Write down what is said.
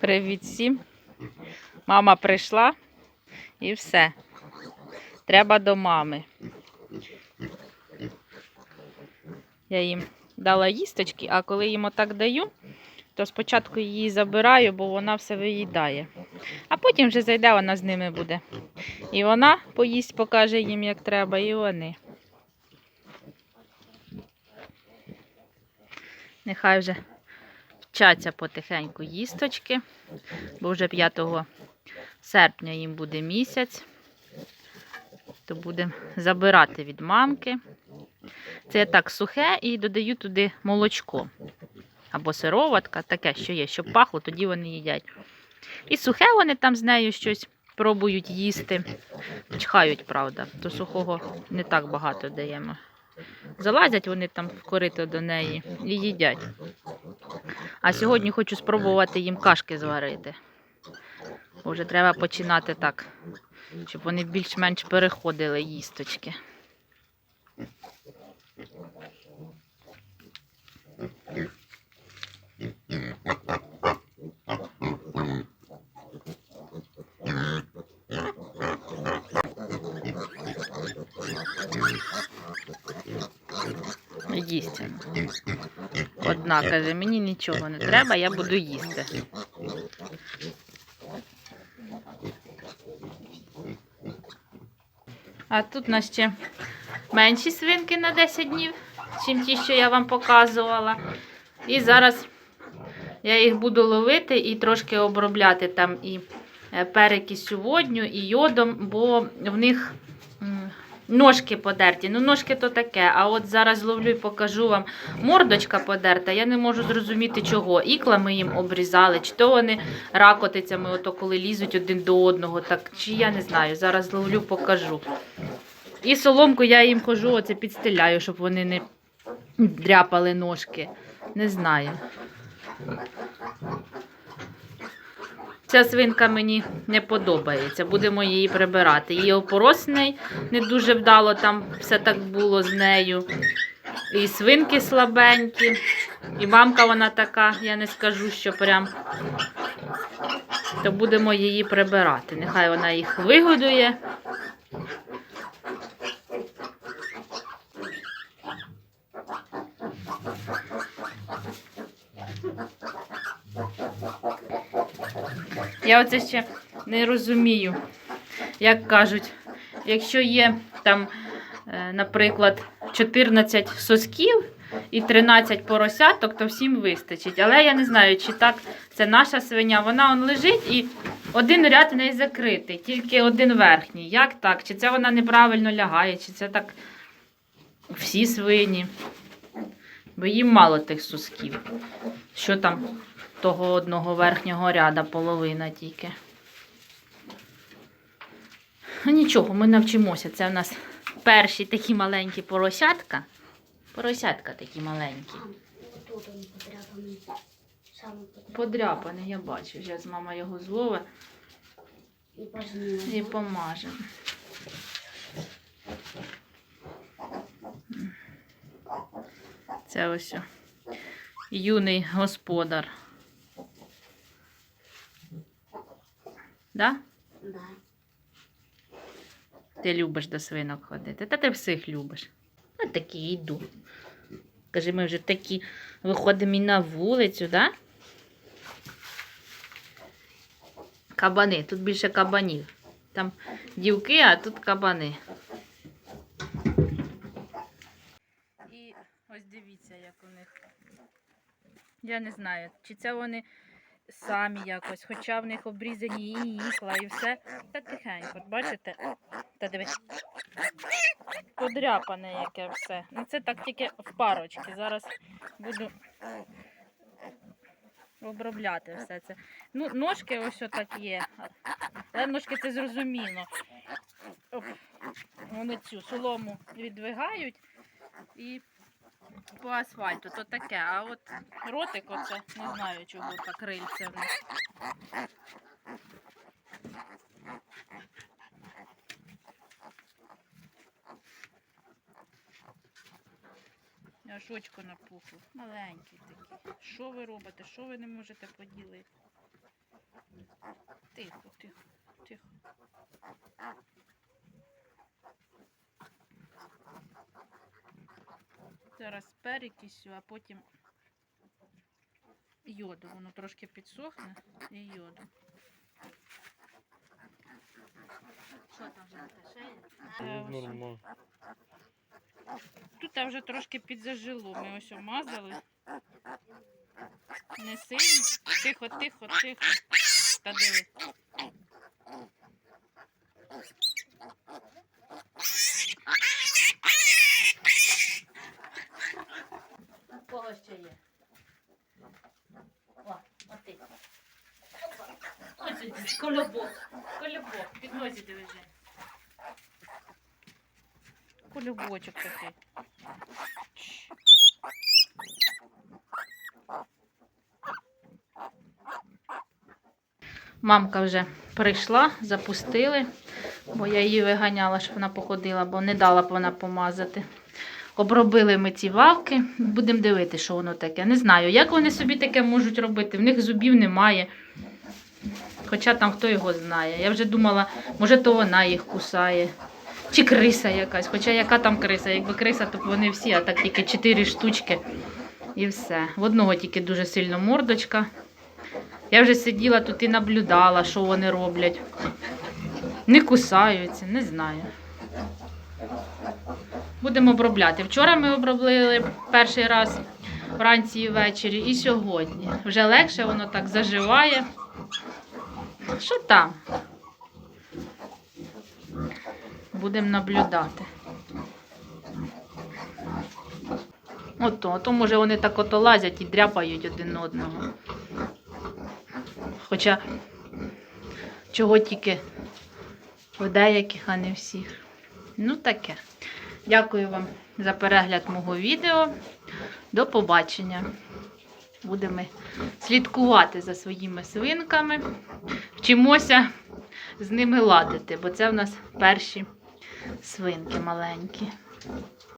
Привіт всім. Мама прийшла і все. Треба до мами. Я їм дала їсточки, а коли їм отак даю, то спочатку її забираю, бо вона все виїдає. А потім вже зайде, вона з ними буде. І вона поїсть, покаже їм, як треба, і вони. Нехай вже вчаться потихеньку їсточки, бо вже 5 серпня їм буде місяць, то будемо забирати від мамки. Це так сухе і додаю туди молочко. Або сироватка, таке, що є, щоб пахло, тоді вони їдять. І сухе вони там з нею щось пробують їсти. Чхають, правда, то сухого не так багато даємо. Залазять вони там в корито до неї і їдять. А сьогодні хочу спробувати їм кашки зварити. Бо треба починати так, щоб вони більш-менш переходили їсточки. Їсть. Одна каже, мені нічого не треба, я буду їсти. А тут у нас ще менші свинки на 10 днів, чим ті, що я вам показувала. І зараз я їх буду ловити і трошки обробляти там і е, перекисю водню, і йодом, бо в них ножки подерті. Ну, ножки то таке. А от зараз ловлю і покажу вам мордочка подерта. Я не можу зрозуміти, чого. Ікла ми їм обрізали, чи то вони ракотицями, ото коли лізуть один до одного, так чи я не знаю. Зараз ловлю, покажу. І соломку я їм хожу, оце підстеляю, щоб вони не дряпали ножки. Не знаю. Ця свинка мені не подобається. Будемо її прибирати. Її опоросний не дуже вдало, там все так було з нею. І свинки слабенькі. І мамка вона така, я не скажу, що прям. То будемо її прибирати. Нехай вона їх вигодує. Я оце ще не розумію, як кажуть, якщо є там, е, наприклад, 14 сосків і 13 поросяток, то всім вистачить. Але я не знаю, чи так це наша свиня. Вона он лежить і один ряд в неї закритий, тільки один верхній. Як так? Чи це вона неправильно лягає, чи це так всі свині? Бо їм мало тих сосків. Що там того одного верхнього ряда, половина тільки. Ну, Нічого, ми навчимося. Це в нас перші такі маленькі поросятка. Поросятка такі маленькі. Подряпаний. Я бачу. Зараз мама його зловить І помаже. Це ось юний господар. Да? Да. Ти любиш до свинок ходити. Та ти всіх любиш. Ну, такі йду. Каже, ми вже такі виходимо і на вулицю, да? Кабани. Тут більше кабанів. Там дівки, а тут кабани. І ось дивіться, як у них. Я не знаю, чи це вони самі якось, хоча в них обрізані і ікла, і все. Та тихенько, бачите? Та дивись. Подряпане яке все. Ну це так тільки в парочки. Зараз буду обробляти все це. Ну, ножки ось отак є. Але ножки це зрозуміло. Оп. Вони цю солому відвигають і по асфальту то таке. А от ротик оце, не знаю чого так крильце в нас. Аж очко напухло. Маленький такий. Що ви робите? Що ви не можете поділити? Тихо, тихо, тихо. Зараз перекисю, а потім йоду. Воно трошки підсохне і йоду. Що там вже Ну, нормально. Тут вже трошки підзажило. Ми ось мазали. Не сильно. Тихо, тихо, тихо. Та диви. Кого ще є? О, от ти. Ось тут колобок. Колобок. Під нозі вже. Колобочок такий. Мамка вже прийшла, запустили, бо я її виганяла, щоб вона походила, бо не дала б вона помазати. Обробили ми ці вавки, будемо дивитися, що воно таке. Не знаю, як вони собі таке можуть робити. В них зубів немає. Хоча там хто його знає. Я вже думала, може, то вона їх кусає. Чи криса якась. Хоча яка там криса? Якби криса, то вони всі, а так тільки чотири штучки і все. В одного тільки дуже сильно мордочка. Я вже сиділа тут і наблюдала, що вони роблять. Не кусаються, не знаю. Будемо обробляти. Вчора ми обробили перший раз вранці і ввечері, і сьогодні. Вже легше воно так заживає. Що там? Будемо наблюдати. Ото, то може вони так ото лазять і дряпають один одного. Хоча чого тільки в деяких, а не всіх. Ну таке. Дякую вам за перегляд мого відео. До побачення. Будемо слідкувати за своїми свинками. Вчимося з ними ладити, бо це в нас перші свинки маленькі.